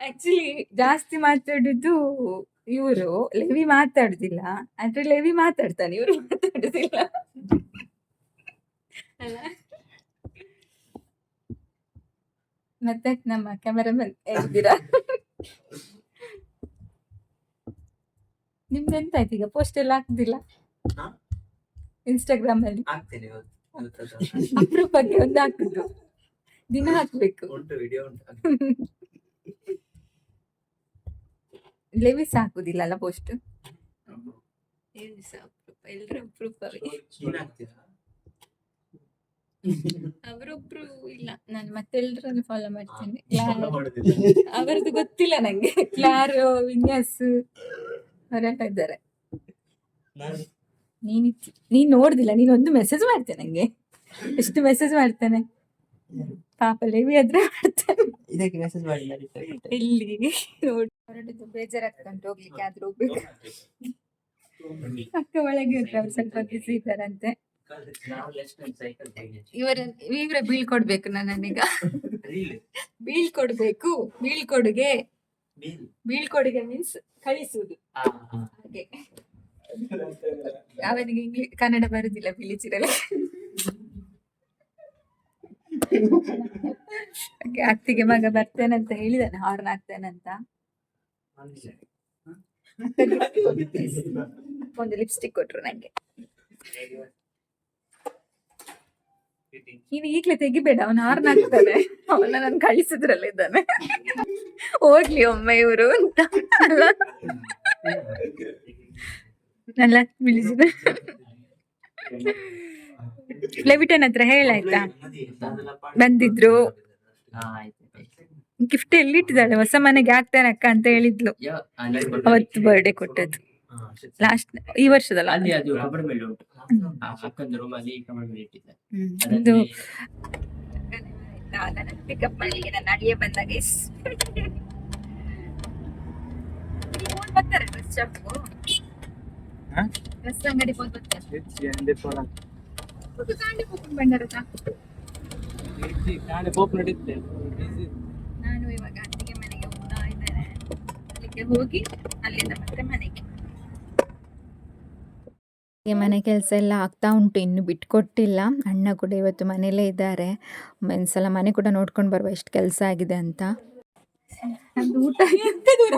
ಆಕ್ಚುಲಿ ಜಾಸ್ತಿ ಮಾತಾಡುದು ಇವರು. ಲೆವಿ ಮಾತಾಡುದಿಲ್ಲ. ಅಂದ್ರೆ ಲೆವಿ ಮಾತಾಡ್ತಾನೆ ಇವರು ಮಾತಾಡುದಿಲ್ಲ. ಅಲ್ಲ? ಮತ್ತೆ ನಮ್ಮ ಕ್ಯಾಮರಾಮನ್ ಹೇಳ್ತೀರಾ ನಿಮ್ದು ಎಂತ ಆಯ್ತು ಈಗ? ಪೋಸ್ಟ್ ಎಲ್ಲ ಹಾಕುದಿಲ್ಲ? ಇನ್ಸ್ಟಾಗ್ರಾಮ್ ಅಲ್ಲಿ? ಆಗ್ತೇನೆ ಅಪರೂಪಕ್ಕೆ ಒಂದು ಹಾಕುದು ದಿನ ಹಾಕ್ಬೇಕು. ಲೆವಿಸ್ ಹಾಕುದಿಲ್ಲ ಅಲ್ಲ ಪೋಸ್ಟ್ ಎಲ್ಲರೂ ಅಪರೂಪವೇ? ಅವರೊಬ್ರು ಇಲ್ಲ ನಾನು ಮತ್ತೆ ಎಲ್ಲರನ್ನು ಫಾಲೋ ಮಾಡ್ತೇನೆ. ಅವರದ್ದು ಗೊತ್ತಿಲ್ಲ ನಂಗೆ. ಕ್ಲಾರ್ ವಿನ್ಯಾಸ್ ಹೊರಟ ಇದ್ದಾರೆ. ನಾನು- ನೀನ್ ನೋಡ್ದಿಲ್ಲ ನೀನ್ ಒಂದು ಮೆಸೇಜ್ ಮಾಡ್ತೇನೆ ನಂಗೆ. ಎಷ್ಟು ಮೆಸೇಜ್ ಮಾಡ್ತಾನೆ? ಪಾಪ ಲೇವಿ ಆದ್ರೆ ಮಾಡ್ತಾನೆ. ಇದಕ್ಕೆ ಮೆಸೇಜ್ ಮಾಡಿ ಇಲ್ಲಿ ನೋಡಿ. ಹೊರಟಿದ್ದು ಬೇಜಾರಾಗ್ತಾ ಉಂಟು ಹೋಗ್ಲಿಕ್ಕೆ ಆದ್ರೂ ಹೋಗ್ಬೇಕು. ಅಕ್ಕ ಒಳಗೆ ಅವ್ರು ಸ್ವಲ್ಪ ಬಿಸಿ ಇದ್ದಾರಂತೆ. ಇವರ ಇವರೇ ಬೀಳ್ಕೊಡ್ಬೇಕು ನನ್ನೀಗ. ಬೀಳ್ಕೊಡ್ಬೇಕು ಬೀಳ್ಕೊಡುಗೆ. ಬೀಳ್ಕೊಡುಗೆ ಮೀನ್ಸ್ ಕಳಿಸುವುದು. ಹಾಗೆ. ಅವನಿಗೆ ಇಂಗ್ಲಿಷ್ ಕನ್ನಡ ಬರುದಿಲ್ಲ ಬಿಳಿಚಿರಲ್ಲ. ಅತ್ತಿಗೆ ಮಗ ಬರ್ತೇನಂತ ಹೇಳಿದಾನೆ ಹಾರ್ನ್ ಆಗ್ತೇನಂತ ಒಂದು ಲಿಪ್ಸ್ಟಿಕ್ ಕೊಟ್ರು ನಂಗೆ. ನೀನು ಈಗ್ಲೇ ತೆಗಿಬೇಡ ಅವನು ಹಾರ್ನ್ ಆಗ್ತಾನೆ ಅವನ್ನ ನಾನು ಕಳಿಸಿದ್ರಲ್ಲ ಇದ್ದಾನೆ. ಹೋಗ್ಲಿ ಒಮ್ಮೆ ಇವರು ಅಂತ. ಅಲ್ಲ ಅಲ್ಲ ಬಿಳಿಸಿದ. ಲೆವಿಟನ್ ಹತ್ರ ಹೇಳಾಯ್ತಾ ಬಂದಿದ್ರು. ಆ, ಎಲ್ಲಿ ಇಟ್ಟಿದ್ದಾಳೆ? ಗಿಫ್ಟ್ ಎಲ್ಲಿಟ್ಟಿದ್ದಾಳೆ ಹೊಸ ಮನೆಗೆ ಹಾಕ್ತಾರೆ ಅಕ್ಕ ಅಂತ ಹೇಳಿದ್ಲು. ಅವತ್ತು ಬರ್ಡೇ ಕೊಟ್ಟದ್ದು. ಲಾಸ್ಟ್ ಈ ವರ್ಷದಲ್ಲ? ಅಕ್ಕಂದು ಅದನ್ನೇ ಪಿಕಪ್ ಮಾಡಲಿಕ್ಕೆ ನನ್ನ ಅಡಿಗೆ ಬಂದಾಗ ಬರ್ತಾರೆ ಬಸ್ ಸ್ಟಾಪ್ ಡ್ರೆಸ್ ಅಂಗಡಿ ಕಾಂಡಿ ಹೋಗ್ಕೊಂಡು ನಡೀತೆ ನಾನು ಇವಾಗ ಅತ್ತಿಗೆ ಮನೆಗೆ ಹೋಗ್ತಾ ಇದ್ದೇನೆ. ಅಲ್ಲಿಗೆ ಹೋಗಿ ಅಲ್ಲಿಂದ ಮತ್ತೆ ಮನೆಗೆ. ಮನೆ ಕೆಲಸ ಎಲ್ಲ ಆಗ್ತಾ ಉಂಟು, ಇನ್ನು ಬಿಟ್ಕೊಟ್ಟಿಲ್ಲ. ಅಣ್ಣ ಕೂಡ ಇವತ್ತು ಮನೆಯಲ್ಲೇ ಇದ್ದಾರೆ. ಒಂದ್ಸಲ ಮನೆ ಕೂಡ ನೋಡ್ಕೊಂಡು ಬರುವ ಎಷ್ಟು ಕೆಲಸ ಆಗಿದೆ ಅಂತ. ಊಟ ಎಂತ ದೂರ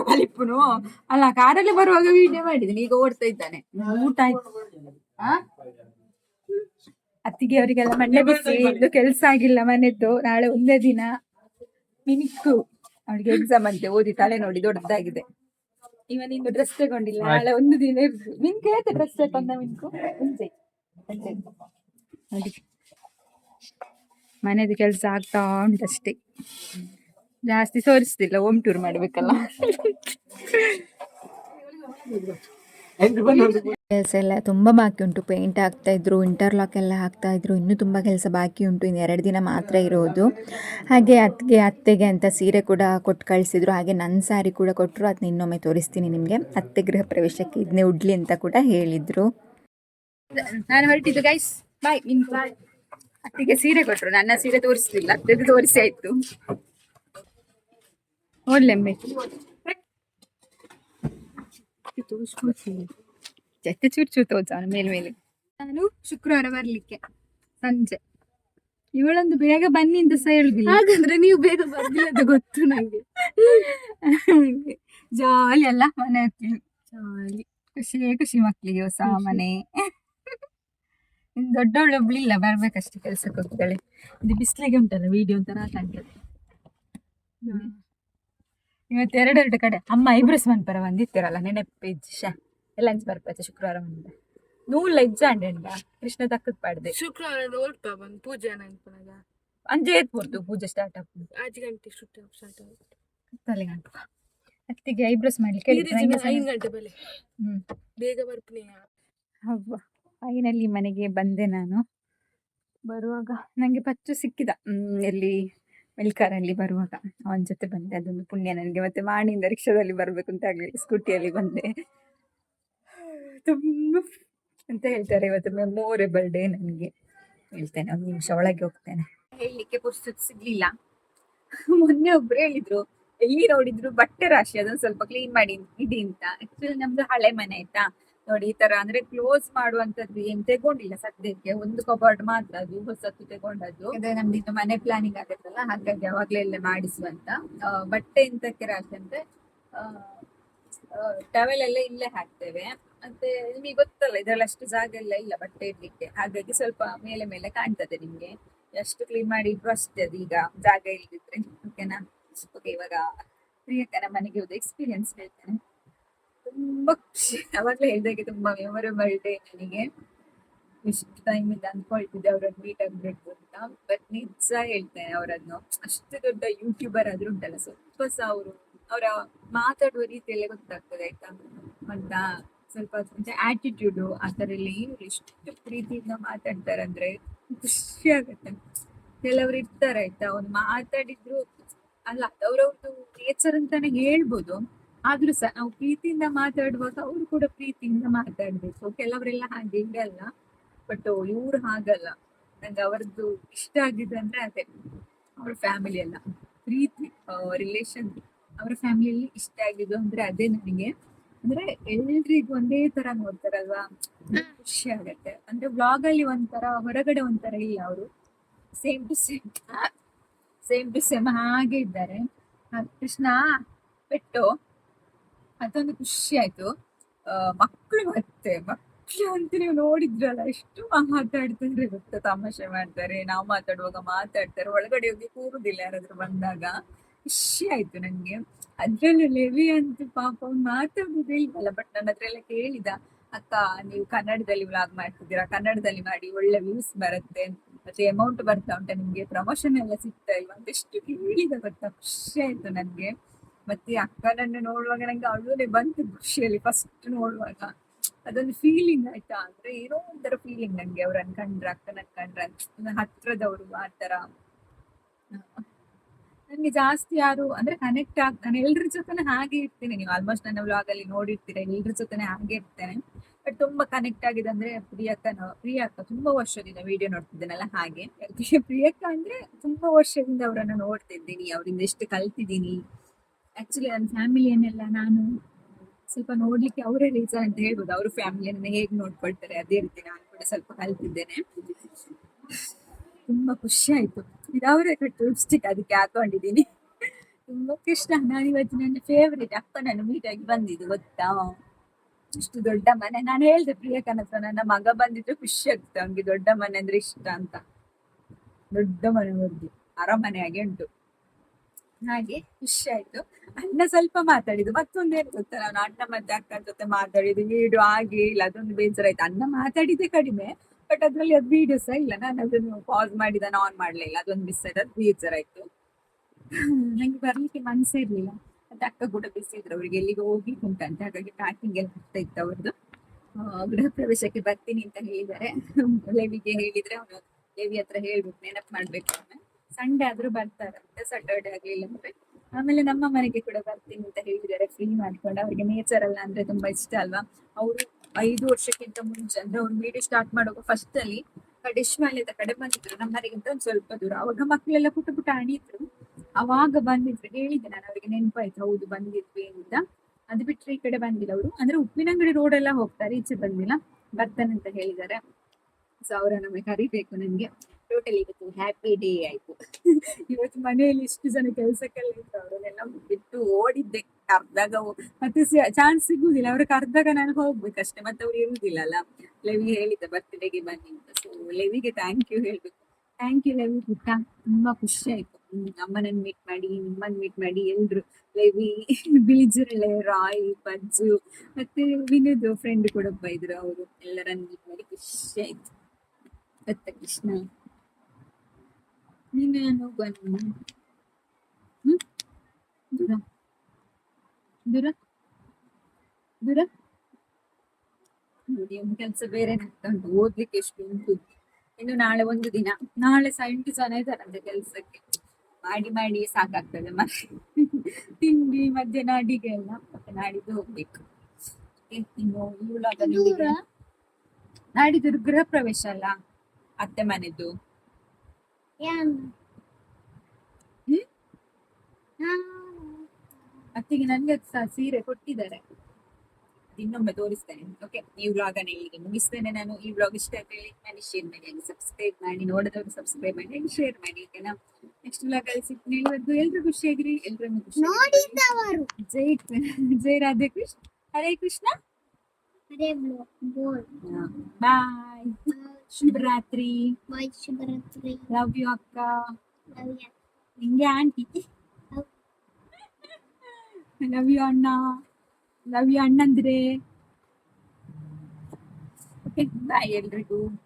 ಅಲ್ಲ ಕಾರಲ್ಲಿ ಬರುವಾಗ ವಿಡಿಯೋ ಮಾಡಿದ್ದೀನಿ. ಈಗ ಓಡ್ತಾ ಇದ್ದಾನೆ. ಊಟ ಆಯ್ತು? ಅತ್ತಿಗೆ ಅವರಿಗೆಲ್ಲ ಮಣ್ಣೆ ಬಿಸಿ ಇದು ಕೆಲಸ ಆಗಿಲ್ಲ ಮನೆದ್ದು. ನಾಳೆ ಒಂದೇ ದಿನ. ಮಿನಿಕ್ಕು. ಅವಳಿಗೆ ಎಕ್ಸಾಮ್ ಅಂತೆ, ಓದಿ ತಲೆ ನೋಡಿ ದೊಡ್ಡದಾಗಿದೆ. ಇವನ್ ಇನ್ನು ಡ್ರೆಸ್ ತಗೊಂಡಿಲ್ಲ ನಾಳೆ ಒಂದು ದಿನ ಇರ್ದು ಮಿನ್ಕು ಹೇಳ್ತೆ ಡ್ರೆಸ್ ತಗೊಂಡ ಮಿನ್ಕು ಮುಂಚೆ ಮನೆದು ಕೆಲಸ ಆಗ್ತಾ ಉಂಟಷ್ಟೇ. ಜಾಸ್ತಿ ಸೋರಿಸ್ತಿಲ್ಲ ಹೋಮ್ ಟೂರ್ ಮಾಡ್ಬೇಕಲ್ಲ. ಕೆಲಸ ಎಲ್ಲ ತುಂಬ ಬಾಕಿ ಉಂಟು. ಪೇಂಟ್ ಹಾಕ್ತಾ ಇದ್ರು ಇಂಟರ್ಲಾಕ್ ಎಲ್ಲ ಹಾಕ್ತಾ ಇದ್ರು. ಇನ್ನೂ ತುಂಬ ಕೆಲಸ ಬಾಕಿ ಉಂಟು. ಇನ್ನು ಎರಡು ದಿನ ಮಾತ್ರ ಇರೋದು. ಹಾಗೆ ಅತ್ತಿಗೆ ಅತ್ತೆಗೆ ಅಂತ ಸೀರೆ ಕೂಡ ಕೊಟ್ಟು ಕಳಿಸಿದ್ರು. ಹಾಗೆ ನನ್ನ ಸ್ಯಾರಿ ಕೂಡ ಕೊಟ್ಟರು ಅದನ್ನ ಇನ್ನೊಮ್ಮೆ ತೋರಿಸ್ತೀನಿ ನಿಮಗೆ. ಅತ್ತೆ ಗೃಹ ಪ್ರವೇಶಕ್ಕೆ ಇದನ್ನೇ ಉಡ್ಲಿ ಅಂತ ಕೂಡ ಹೇಳಿದ್ರು. ನಾನು ಹೊರಟಿದ್ದು ಗೈಸ್ ಬಾಯ್ ಅತ್ತಿಗೆ ಸೀರೆ ಕೊಟ್ಟರು ನನ್ನ ಸೀರೆ ತೋರಿಸ್ಲಿಲ್ಲ. ಅತ್ತೆದು ತೋರಿಸಿ ಆಯ್ತು. ಒಳ್ಳೆಂಬೆ ಜೊತೆ ಚೂರು ಚೂರು ತೋರ್ಸವನು ಮೇಲೆ ಮೇಲೆ. ನಾನು ಶುಕ್ರವಾರ ಬರಲಿಕ್ಕೆ ಸಂಜೆ. ಇವಳೊಂದು ಬೇಗ ಬನ್ನಿ ಅಂತ ಸಹ ಹೇಳುದಿಲ್ಲ ಹಾಗಂದ್ರೆ ನೀವು ಬೇಗ ಬರ್ಲಿಲ್ಲ ಅಂತ ಗೊತ್ತು ನಂಗೆ. ಜಾಲಿ ಅಲ್ಲ ಮನೆ ಹತ್ತಿರ ಜಾಲಿ. ಖುಷಿ ಖುಷಿ ಮಕ್ಕಳಿಗೆ ಹೊಸ ಮನೆ. ಇನ್ನು ದೊಡ್ಡವಳು ಒಬ್ಳಿಲ್ಲ ಬರ್ಬೇಕಷ್ಟೇ ಕೆಲ್ಸಕ್ಕೆ ಹೋಗ್ತಾಳೆ ಇದು ಬಿಸ್ಲಿಗೆ ಉಂಟಲ್ಲ ವಿಡಿಯೋ ಅಂತ ನಾ ಕಾಣ್ತದೆ ಇವತ್ತು ಎರಡೆರಡು ಕಡೆ. ಅಮ್ಮ ಐಬ್ರಸ್ ಮನ್ಪರ ಬಂದಿತ್ತಿರಲ್ಲ ನೆನಪಿಜ್ಜಿ ಶಾ ಎಲ್ಲ ಅಂಚ ಬರ್ಪಾಯ್ತು ಶುಕ್ರವಾರ ಮುಂದೆ ನೂಲ್ಲ ಇಜ್ಜಾಂಡೆಂಡ ಕೃಷ್ಣ ತಕ್ಕದ್ ಪಾಡ್ದೆ. ಶುಕ್ರವಾರ ಓಡ್ಪ ಬಂದು ಪೂಜೆ ಅನ್ಕೊಂಡಾಗ ಅಂಜೆ ಎತ್ ಬರ್ತು ಪೂಜೆ ಸ್ಟಾರ್ಟ್ ಆಗ್ತದೆ ಆಜ್ ಗಂಟೆ ಸುಟ್ಟ ಸ್ಟಾರ್ಟ್ ಆಗುತ್ತೆ ತಲೆ ಗಂಟು ಅತ್ತಿಗೆ ಐಬ್ರಸ್ ಮಾಡ್ಲಿಕ್ಕೆ ಐದು ಗಂಟೆ ಬೆಲೆ ಹ್ಮ್. ಬೇಗ ಬರ್ತೀನಿ. ಹಬ್ಬ ಫೈನಲಿ ಮನೆಗೆ ಬಂದೆ ನಾನು. ಬರುವಾಗ ನನಗೆ ಪಚ್ಚು ಸಿಕ್ಕಿದ. ಎಲ್ಲಿ? ಮೆಲ್ಕಾರಲ್ಲಿ ಬರುವಾಗ ಅವನ ಜೊತೆ ಬಂದೆ. ಅದೊಂದು ಪುಣ್ಯ ನನಗೆ. ಮತ್ತೆ ಮಾಡಿಂದ ರಿಕ್ಷಾದಲ್ಲಿ ಬರಬೇಕು ಅಂತ ಆಗಲಿಲ್ಲ. ಸ್ಕೂಟಿಯಲ್ಲಿ ಬಂದೆ. ತುಂಬ ಅಂತ ಹೇಳ್ತಾರೆ ಇವತ್ತು ಮೆಮೋರೇಬಲ್ ಡೇ ನನಗೆ. ಹೇಳ್ತೇನೆ, ಒಂದು ನಿಮಿಷ ಒಳಗೆ ಹೋಗ್ತೇನೆ. ಹೇಳಲಿಕ್ಕೆ ಪುಸ್ತಕ ಸಿಗ್ಲಿಲ್ಲ. ಮೊನ್ನೆ ಒಬ್ರು ಹೇಳಿದ್ರು, ಎಲ್ಲಿ ನೋಡಿದ್ರು ಬಟ್ಟೆ ರಾಶಿ ಅದನ್ನ ಸ್ವಲ್ಪ ಕ್ಲೀನ್ ಮಾಡಿ ಇಡಿ ಅಂತ. ಆಕ್ಚುಲಿ ನಮ್ದು ಹಳೆ ಮನೆ ಆಯ್ತಾ? ನೋಡಿ, ಈ ತರ ಅಂದ್ರೆ ಕ್ಲೋಸ್ ಮಾಡುವಂತದ್ದು ಏನ್ ತಗೊಂಡಿಲ್ಲ ಸದ್ಯಕ್ಕೆ. ಒಂದು ಕಬಾರ್ಡ್ ಮಾತ್ರ ಅದು, ಹೊಸತ್ತು ತಗೊಂಡದ್ದು. ನಮ್ದು ಇನ್ನು ಮನೆ ಪ್ಲಾನಿಂಗ್ ಆಗುತ್ತಲ್ಲ, ಹಾಗಾಗಿ ಅವಾಗ್ಲೇ ಎಲ್ಲ ಮಾಡಿಸುವಂತ. ಬಟ್ಟೆ ಎಂತಕ್ಕೆ ರಾಶಿ ಅಂದ್ರೆ ಟವೆಲ್ ಎಲ್ಲ ಇಲ್ಲೇ ಹಾಕ್ತೇವೆ. ಮತ್ತೆ ನಿಮಗೆ ಗೊತ್ತಲ್ಲ ಇದ್ರಲ್ಲಿ ಅಷ್ಟು ಜಾಗ ಎಲ್ಲ ಇಲ್ಲ ಬಟ್ಟೆ ಇಡ್ಲಿಕ್ಕೆ. ಹಾಗಾಗಿ ಸ್ವಲ್ಪ ಮೇಲೆ ಮೇಲೆ ಕಾಣ್ತದೆ ನಿಮ್ಗೆ. ಎಷ್ಟು ಕ್ಲೀನ್ ಮಾಡಿ ಇದ್ರು ಅಷ್ಟೇ ಅದು ಈಗ ಜಾಗ ಇಲ್ದಿದ್ರೆ. ಓಕೆನಾ? ಓಕೆ, ಇವಾಗ ಪ್ರಿಯಕ್ಕನ ಮನೆಗೆ ಹೋದ ಎಕ್ಸ್ಪೀರಿಯನ್ಸ್ ಹೇಳ್ತೇನೆ. ತುಂಬಾ ಖುಷಿ. ಅವಾಗ್ಲೇ ಹೇಳ್ದಾಗೆ ತುಂಬಾ ಮೆಮೊರೇಬಲ್ ಡೇ ನನಗೆ. ಇಷ್ಟು ಟೈಮ್ ಇಂದ ಅನ್ಕೊಳ್ತಿದ್ದೆ ಅವ್ರನ್ನ ಮೀಟ್ ಆಗ್ಬೇಕು ಅಂತ. ಬಟ್ ನಿಜ ಹೇಳ್ತೇನೆ ಅವರನ್ನು, ಅಷ್ಟು ದೊಡ್ಡ ಯೂಟ್ಯೂಬರ್ ಆದ್ರೂ ಉಂಟಲ್ಲ, ಸ್ವಲ್ಪ ಸಹ ಅವರು, ಅವರ ಮಾತಾಡುವ ರೀತಿಯಲ್ಲೇ ಗೊತ್ತಾಗ್ತದೆ ಆಯ್ತಾ? ಅಂತ ಸ್ವಲ್ಪ ಆಟಿಟ್ಯೂಡ್ ಆ ಥರ ಎಲ್ಲ ಏನು ಎಷ್ಟು ಪ್ರೀತಿಯಿಂದ ಮಾತಾಡ್ತಾರಂದ್ರೆ ಖುಷಿ ಆಗುತ್ತೆ. ಕೆಲವ್ರು ಇರ್ತಾರೆ ಆಯ್ತಾ? ಅವ್ರು ಮಾತಾಡಿದ್ರು, ಅಲ್ಲ ಅವ್ರವ್ರದ್ದು ನೇಚರ್ ಅಂತಾನೆ ಹೇಳ್ಬೋದು. ಆದ್ರೂ ಸಹ ನಾವು ಪ್ರೀತಿಯಿಂದ ಮಾತಾಡುವಾಗ ಅವ್ರು ಕೂಡ ಪ್ರೀತಿಯಿಂದ ಮಾತಾಡ್ಬೇಕು. ಕೆಲವರೆಲ್ಲ ಹಾಗೆ ಅಲ್ಲ ಬಟ್ ಇವ್ರು ಹಾಗಲ್ಲ. ನಂಗೆ ಅವ್ರದ್ದು ಇಷ್ಟ ಆಗಿದೆ ಅಂದ್ರೆ ಅದೇ ಅವ್ರ ಫ್ಯಾಮಿಲಿ ಎಲ್ಲ. ಪ್ರೀತಿ ರಿಲೇಶನ್ ಅವ್ರ ಫ್ಯಾಮಿಲಿಯಲ್ಲಿ ಇಷ್ಟ ಆಗಿದ್ದು ಅಂದ್ರೆ ಅದೇ ನನಗೆ. ಅಂದ್ರೆ ಎಲ್ರಿಗೂ ಒಂದೇ ತರ ನೋಡ್ತಾರಲ್ವಾ? ಖುಷಿ ಆಗತ್ತೆ. ಅಂದ್ರೆ ಬ್ಲಾಗ್ ಅಲ್ಲಿ ಒಂಥರ ಹೊರಗಡೆ ಒಂಥರ ಇಲ್ಲ ಅವರು. Same to same same to same ಹಾಗೆ ಇದ್ದಾರೆ. ಕೃಷ್ಣ ಪೆಟ್ಟು ಅದೊಂದು ಖುಷಿ ಆಯ್ತು. ಮಕ್ಕಳು ಮತ್ತೆ ಮಕ್ಕಳು ಅಂತ ನೀವು ನೋಡಿದ್ರಲ್ಲ, ಎಷ್ಟು ಮಾತಾಡ್ತಾರೆ ಗೊತ್ತಾ? ತಮಾಷೆ ಮಾಡ್ತಾರೆ, ನಾವು ಮಾತಾಡುವಾಗ ಮಾತಾಡ್ತಾರೆ, ಒಳಗಡೆ ಹೋಗಿ ಕೂರುದಿಲ್ಲ ಯಾರಾದ್ರೂ ಬಂದಾಗ. ಖುಷಿ ಆಯ್ತು ನಂಗೆ. ಅದ್ರಲ್ಲೂ ಲೆವಿ ಅಂತ ಪಾಪ ಮಾತಾಡುದೇ ಇಲ್ವಲ್ಲ ಬಟ್ ನನ್ನ ಹತ್ರ ಎಲ್ಲ ಕೇಳಿದ. ಅಕ್ಕ, ನೀವು ಕನ್ನಡದಲ್ಲಿ ವ್ಲಾಗ್ ಮಾಡ್ತಿದ್ದೀರಾ? ಕನ್ನಡದಲ್ಲಿ ಮಾಡಿ, ಒಳ್ಳೆ ವ್ಯೂಸ್ ಬರುತ್ತೆ. ಮತ್ತೆ ಅಮೌಂಟ್ ಬರ್ತಾ ಉಂಟಾ? ನಿಮ್ಗೆ ಪ್ರಮೋಷನ್ ಎಲ್ಲ ಸಿಗ್ತಾ ಇಲ್ವಾ? ಅಂತ ಎಷ್ಟು ಕೇಳಿದ ಗೊತ್ತಾ? ಖುಷಿ ಆಯ್ತು ನನ್ಗೆ ಮತ್ತೆ ಅಕ್ಕನನ್ನು ನೋಡುವಾಗ ನಂಗೆ ಅಳುನೇ ಬಂತು ಖುಷಿಯಲ್ಲಿ ಫಸ್ಟ್ ನೋಡುವಾಗ. ಅದೊಂದು ಫೀಲಿಂಗ್ ಆಯ್ತಾ? ಅಂದ್ರೆ ಏನೋ ಒಂಥರ ಫೀಲಿಂಗ್ ನಂಗೆ ಅವ್ರನ್ನ ಕಂಡ್ರೆ ಅಕ್ಕನನ್ನ ಕಂಡ್ರ ಹತ್ರದವ್ರು ಆ ತರ ನನ್ಗೆ ಜಾಸ್ತಿ ಯಾರು ಅಂದ್ರೆ ಕನೆಕ್ಟ್ ಆಗ್, ನಾನು ಎಲ್ರ ಜೊತೆನೆ ಹಾಗೆ ಇರ್ತೇನೆ. ನೀವು ಆಲ್ಮೋಸ್ಟ್ ನನ್ನ ವ್ಲಾಗ್ ಅಲ್ಲಿ ನೋಡಿರ್ತೀರ, ಎಲ್ರ ಜೊತೆನೆ ಹಾಗೆ ಇರ್ತೇನೆ. ಬಟ್ ತುಂಬಾ ಕನೆಕ್ಟ್ ಆಗಿದೆ ಅಂದ್ರೆ ಪ್ರಿಯಕ್ಕನ ಪ್ರಿಯಕ್ಕ ತುಂಬಾ ವರ್ಷದಿಂದ ವಿಡಿಯೋ ನೋಡ್ತಿದ್ದೇನಲ್ಲ ಹಾಗೆ. ಪ್ರಿಯಕ್ಕ ಅಂದ್ರೆ ತುಂಬಾ ವರ್ಷದಿಂದ ಅವರನ್ನ ನೋಡ್ತಿದ್ದೀನಿ, ಅವರಿಂದ ಎಷ್ಟು ಕಲ್ತಿದ್ದೀನಿ. ಆಕ್ಚುಲಿ ನನ್ನ ಫ್ಯಾಮಿಲಿಯನ್ನೆಲ್ಲ ನಾನು ಸ್ವಲ್ಪ ನೋಡ್ಲಿಕ್ಕೆ ಅವರೇ ರೀಸನ್ ಅಂತ ಹೇಳ್ಬೋದು. ಅವ್ರ ಫ್ಯಾಮಿಲಿಯನ್ನ ಹೇಗ್ ನೋಡ್ಕೊಳ್ತಾರೆ, ಅದೇ ರೀತಿ ನಾನು ಕೂಡ ಸ್ವಲ್ಪ ಕಲ್ತಿದ್ದೇನೆ. ತುಂಬಾ ಖುಷಿ ಆಯ್ತು. ಇದವರೇ ಕಟ್ಟು ಲಿಪ್ಸ್ಟಿಕ್ ಅದಕ್ಕೆ ಹಾಕೊಂಡಿದ್ದೀನಿ. ತುಂಬಾ ಕೃಷ್ಣ, ನಾನು ಇವತ್ತು ನನ್ನ ಫೇವ್ರೇಟ್ ಅಪ್ಪನನ್ನು ಮೀಟ್ ಆಗಿ ಬಂದಿದ್ದು, ಗೊತ್ತಾ? ಇಷ್ಟು ದೊಡ್ಡ ಮನೆ. ನಾನು ಹೇಳ್ದೆ ಪ್ರಿಯ ಕನಸ ನನ್ನ ಮಗ ಬಂದಿದ್ರೆ ಖುಷಿ ಆಗ್ತದೆ. ಅವ್ನಿಗೆ ದೊಡ್ಡ ಮನೆ ಅಂದ್ರೆ ಇಷ್ಟ ಅಂತ. ದೊಡ್ಡ ಮನೆ ಅವ್ರದ್ದು ಅರಮನೆ ಹಾಗೆ ಉಂಟು. ಹಾಗೆ ಖುಷಿ ಆಯ್ತು. ಅಣ್ಣ ಸ್ವಲ್ಪ ಮಾತಾಡಿದ್ದು ಮತ್ತೊಂದೇನು ಗೊತ್ತಾ ನಾನು ಅಣ್ಣ ಮತ್ತೆ ಅಕ್ಕನ ಜೊತೆ ಮಾತಾಡಿದ್ದು ವಿಡಿಯೋ ಆಗಿ ಇಲ್ಲ, ಅದೊಂದು ಬೇಜಾರಾಯ್ತು. ಅಣ್ಣ ಮಾತಾಡಿದ್ದೆ ಕಡಿಮೆ ಬಟ್ ಅದ್ರಲ್ಲಿ ಅದು ವಿಡಿಯೋ ಸಹ ಇಲ್ಲ. ನಾನು ಅದನ್ನು ಪಾಸ್ ಮಾಡಿದ ಆನ್ ಮಾಡ್ಲಿಲ್ಲ. ಅದೊಂದು ಮಿಸ್ ಆಯ್ತು. ಅದು ಬೇಜಾರಾಯ್ತು. ನಂಗೆ ಬರ್ಲಿಕ್ಕೆ ಮನ್ಸೇ ಇರ್ಲಿಲ್ಲ. ಮತ್ತೆ ಅಕ್ಕ ಕೂಡ ಬಿಸಿ ಇದ್ರು. ಅವ್ರಿಗೆ ಎಲ್ಲಿಗೆ ಹೋಗ್ಲಿಕ್ಕೆ ಉಂಟಂತೆ ಹಾಗಾಗಿ ಪ್ಯಾಕಿಂಗ್ ಎಲ್ಲ ಆಗ್ತಾ ಇತ್ತು ಅವ್ರದ್ದು. ಗೃಹ ಪ್ರವೇಶಕ್ಕೆ ಬರ್ತೀನಿ ಅಂತ ಹೇಳಿದ್ದಾರೆ. ಲೆವಿಗೆ ಹೇಳಿದ್ರೆ ಅವನು, ಲೆವಿ ಹತ್ರ ಹೇಳ್ಬಿಟ್ಟು ನೆನಪು ಮಾಡ್ಬೇಕು. ಅವನ್ನ ಸಂಡೇ ಆದ್ರೂ ಬರ್ತಾರೆ. ಸ್ಯಾಟರ್ಡೆ ಆಗ್ಲಿಲ್ಲ ಅಂದ್ರೆ. ಆಮೇಲೆ ನಮ್ಮ ಮನೆಗೆ ಕೂಡ ಬರ್ತೀನಿ ಅಂತ ಹೇಳಿದ್ದಾರೆ. ಫ್ರೀ ಮಾಡ್ಕೊಂಡು ಅವ್ರಿಗೆ ನೇಚರ್ ಅಲ್ಲ ಅಂದ್ರೆ ತುಂಬಾ ಇಷ್ಟ ಅಲ್ವಾ? ಅವರು ಐದು ವರ್ಷಕ್ಕಿಂತ ಮುಂಚೆ ಅಂದ್ರೆ ಅವ್ರು ವಿಡಿಯೋ ಸ್ಟಾರ್ಟ್ ಮಾಡುವಾಗ ಫಸ್ಟ್ ಅಲ್ಲಿ ಡಿಶ್ಮಾಲಿದ ಕಡೆ ಬಂದಿದ್ರು. ನಮ್ಮ ಮನೆಗಿಂತ ಒಂದ್ ಸ್ವಲ್ಪ ದೂರ. ಅವಾಗ ಮಕ್ಕಳೆಲ್ಲ ಪುಟ್ಟ ಪುಟ್ಟ ಅಣಿದ್ರು. ಅವಾಗ ಬಂದಿದ್ರು. ಹೇಳಿದ್ದೆ ನಾನು ಅವರಿಗೆ ನೆನಪಾಯ್ತು. ಹೌದು, ಬಂದಿದ್ವಿ ಅಂತ. ಅದು ಬಿಟ್ರೆ ಈ ಕಡೆ ಬಂದಿಲ್ಲ ಅವರು. ಅಂದ್ರೆ ಉಪ್ಪಿನಂಗಡಿ ರೋಡ್ ಎಲ್ಲ ಹೋಗ್ತಾರೆ. ಈಚೆ ಬಂದಿಲ್ಲ. ಬರ್ತಾನೆ ಅಂತ ಹೇಳಿದ್ದಾರೆ. ಸೊ ಅವರ ನಮಗೆ ಕರಿಬೇಕು ನನಗೆ. ಟೋಟಲಿ ಇವತ್ತು ಹ್ಯಾಪಿ ಡೇ ಆಯ್ತು. ಇವತ್ತು ಮನೆಯಲ್ಲಿ ಇಷ್ಟು ಜನ ಕೆಲಸಕ್ಕೆಲ್ಲ ಇತ್ತು ಅವರನ್ನೆಲ್ಲ ಬಿಟ್ಟು ಓಡಿದ್ದೆ. ಕರ್ದಾಗ ಮತ್ತೆ ಚಾನ್ಸ್ ಸಿಗುದಿಲ್ಲ. ಅವ್ರಿಗೆ ಕರ್ದಾಗ ನಾನು ಹೋಗ್ಬೇಕಷ್ಟೇ ಮತ್ತೆ ಅವ್ರು ಇರುದಿಲ್ಲ ಅಲ್ಲ ಲೆವಿ ಹೇಳಿದ್ದೆ ಬರ್ತ್ಡೇಗೆ ಬನ್ನಿ ಅಂತ. ಸೊ ಲೆವಿಗೆ ಥ್ಯಾಂಕ್ ಯು ಹೇಳ್ಬೇಕು. ಥ್ಯಾಂಕ್ ಯು ಲೆವಿ ಪುಟ್ಟ ತುಂಬಾ ಖುಷಿ ಆಯ್ತು. ಅಮ್ಮನನ್ನ ಮೀಟ್ ಮಾಡಿ, ನಿಮ್ಮನ್ನ ಮೀಟ್ ಮಾಡಿ ಎಲ್ರು. ಲೆವಿ ಬಿಳಿಜಿರಳೆ, ರಾಯ್, ಪಜ್ಜು, ಮತ್ತೆ ವಿನೋದ್ ಫ್ರೆಂಡ್ ಕೂಡ ಒಬ್ಬ ಇದ್ರು. ಅವರು ಎಲ್ಲರನ್ನ ಮೀಟ್ ಮಾಡಿ ಖುಷಿ ಆಯ್ತು. ಗೊತ್ತಾ na. Ano, ಬನ್ನಿ ಹ್ಮ್ ದೂರ ದೂರ ದೂರ ನೋಡಿ ಒಂದು ಕೆಲಸ ಬೇರೆ ಉಂಟು ಓದ್ಲಿಕ್ಕೆ ಎಷ್ಟು ಉಂಟು ಇನ್ನು ನಾಳೆ ಒಂದು ದಿನ ನಾಳೆ ಸಹ ಎಂಟು ಜನ ಇದ್ದಾರಂತೆ ಕೆಲ್ಸಕ್ಕೆ ಮಾಡಿ ಮಾಡಿ ಸಾಕಾಗ್ತದೆ ಮತ್ತೆ ತಿಂಡಿ ಮಧ್ಯಾಹ್ನ ಅಡಿಗೆ ಎಲ್ಲ ಮತ್ತೆ ನಾಡಿದ್ದು ಹೋಗ್ಬೇಕು ಇನ್ನು ಇವಳಾಗ ನಾಡಿದ್ದು ಗೃಹ ಪ್ರವೇಶ ಅಲ್ಲ ಅತ್ತೆ ಮನೆದು ಅತ್ತಿಗೆ ನನ್ಗೆ ಸಹ ಸೀರೆ ಕೊಟ್ಟಿದ್ದಾರೆ. ಇನ್ನೊಮ್ಮೆ ತೋರಿಸ್ತೇನೆ. ಓಕೆ ಈ ವ್ಲಾಗ್ ಅನ್ನ ಇಲ್ಲಿಗೆ ಮುಗಿಸ್ತೇನೆ ನಾನು. ಈ ವ್ಲಾಗ್ ಇಷ್ಟ ಆದ್ರೆ ಲೈಕ್ ಮಾಡಿ ಶೇರ್ ಮಾಡಿ ಸಬ್ಸ್ಕ್ರೈಬ್ ಮಾಡಿ. ನೋಡಿದವರು ಸಬ್ಸ್ಕ್ರೈಬ್ ಮಾಡಿ ಶೇರ್ ಮಾಡಿ ಓಕೆನಾ ನೆಕ್ಸ್ಟ್ ವ್ಲಾಗ್ ಅಲ್ಲಿ ಸಿಗ್ತೀನಿ. ಇವತ್ತು ಎಲ್ರು ಖುಷಿಯಾಗಿರಿ ಎಲ್ರಿಗೂ ಖುಷಿ ಜೈ ಜೈ ರಾಧೆ ಕೃಷ್ಣ. ಹರೇ ಕೃಷ್ಣ. ಹರೇ ಬಾಯ್ ಶುಭರಾತ್ರಿ. ಬಾಯ್ ಶುಭರಾತ್ರಿ. ಲವ್ ಯು ಅಕ್ಕ. ಲವ್ಯ ನಿಂಗೆ ಆಂಟಿ. ಲವ್ ಯು ಅಣ್ಣ. ಲವ್ ಯು ಅಣ್ಣಂದ್ರೆ. ಬಾಯ್ ಎಲ್ರಿಗೂ.